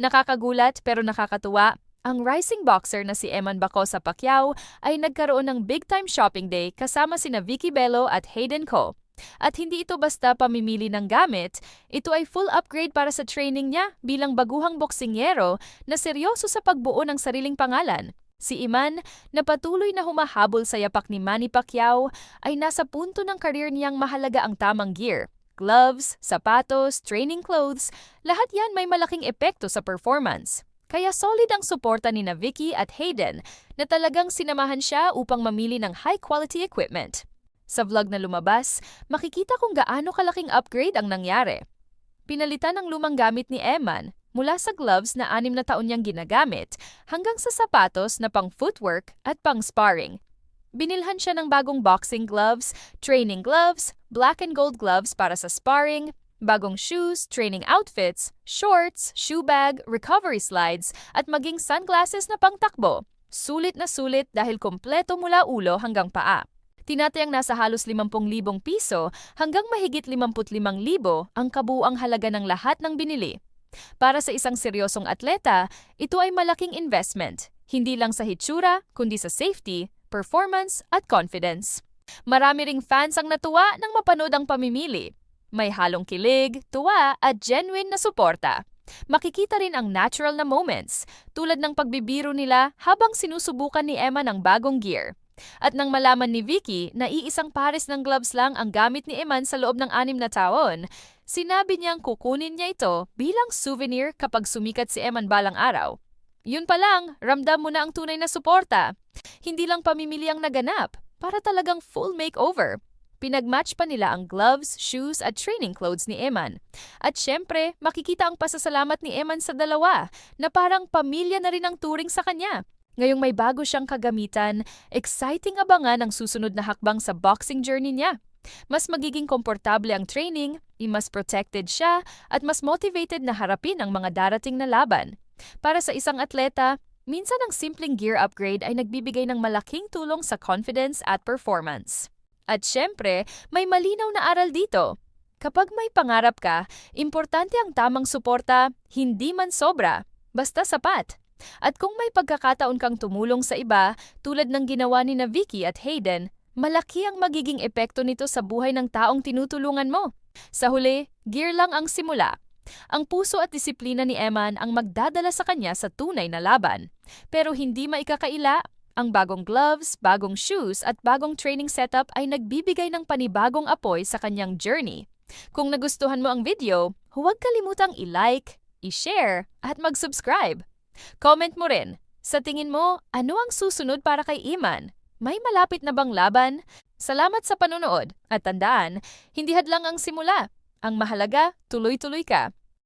Nakakagulat pero nakakatuwa, ang rising boxer na si Eman Bacosa Pacquiao ay nagkaroon ng big-time shopping day kasama sina Vicky Bello at Hayden Ko. At hindi ito basta pamimili ng gamit, ito ay full upgrade para sa training niya bilang baguhang boksingero na seryoso sa pagbuo ng sariling pangalan. Si Iman, na patuloy na humahabol sa yapak ni Manny Pacquiao, ay nasa punto ng karir niyang mahalaga ang tamang gear. Gloves, sapatos, training clothes, lahat yan may malaking epekto sa performance. Kaya solid ang suporta ni Vicky at Hayden na talagang sinamahan siya upang mamili ng high-quality equipment. Sa vlog na lumabas, makikita kung gaano kalaking upgrade ang nangyari. Pinalitan ang lumang gamit ni Eman mula sa gloves na anim na taon niyang ginagamit hanggang sa sapatos na pang footwork at pang sparring. Binilhan siya ng bagong boxing gloves, training gloves, black and gold gloves para sa sparring, bagong shoes, training outfits, shorts, shoe bag, recovery slides, at maging sunglasses na pangtakbo. Sulit na sulit dahil kompleto mula ulo hanggang paa. Tinatayang nasa halos 50,000 piso hanggang mahigit 55,000 ang kabuuang halaga ng lahat ng binili. Para sa isang seryosong atleta, ito ay malaking investment, hindi lang sa hitsura, kundi sa safety, performance, at confidence. Marami ring fans ang natuwa nang mapanood ang pamimili. May halong kilig, tuwa at genuine na suporta. Makikita rin ang natural na moments, tulad ng pagbibiro nila habang sinusubukan ni Emma ng bagong gear. At nang malaman ni Vicky na iisang pares ng gloves lang ang gamit ni Eman sa loob ng anim na taon, sinabi niyang kukunin niya ito bilang souvenir kapag sumikat si Eman balang araw. Yun pa lang, ramdam mo na ang tunay na suporta. Hindi lang pamimili ang naganap, para talagang full makeover. Pinagmatch pa nila ang gloves, shoes at training clothes ni Eman. At syempre, makikita ang pasasalamat ni Eman sa dalawa na parang pamilya na rin ang turing sa kanya. Ngayong may bago siyang kagamitan, exciting abangan ang susunod na hakbang sa boxing journey niya. Mas magiging komportable ang training, mas protected siya, at mas motivated na harapin ang mga darating na laban. Para sa isang atleta, minsan ang simpleng gear upgrade ay nagbibigay ng malaking tulong sa confidence at performance. At syempre, may malinaw na aral dito. Kapag may pangarap ka, importante ang tamang suporta, hindi man sobra, basta sapat. At kung may pagkakataon kang tumulong sa iba, tulad ng ginawa ni na Vicky at Hayden, malaki ang magiging epekto nito sa buhay ng taong tinutulungan mo. Sa huli, gear lang ang simula. Ang puso at disiplina ni Eman ang magdadala sa kanya sa tunay na laban. Pero hindi maikakaila ang bagong gloves, bagong shoes at bagong training setup ay nagbibigay ng panibagong apoy sa kanyang journey. Kung nagustuhan mo ang video, huwag kalimutang i-like, i-share at mag-subscribe. Comment mo rin, sa tingin mo, ano ang susunod para kay Iman? May malapit na bang laban? Salamat sa panonood at tandaan, hindi hadlang ang simula. Ang mahalaga, tuloy-tuloy ka.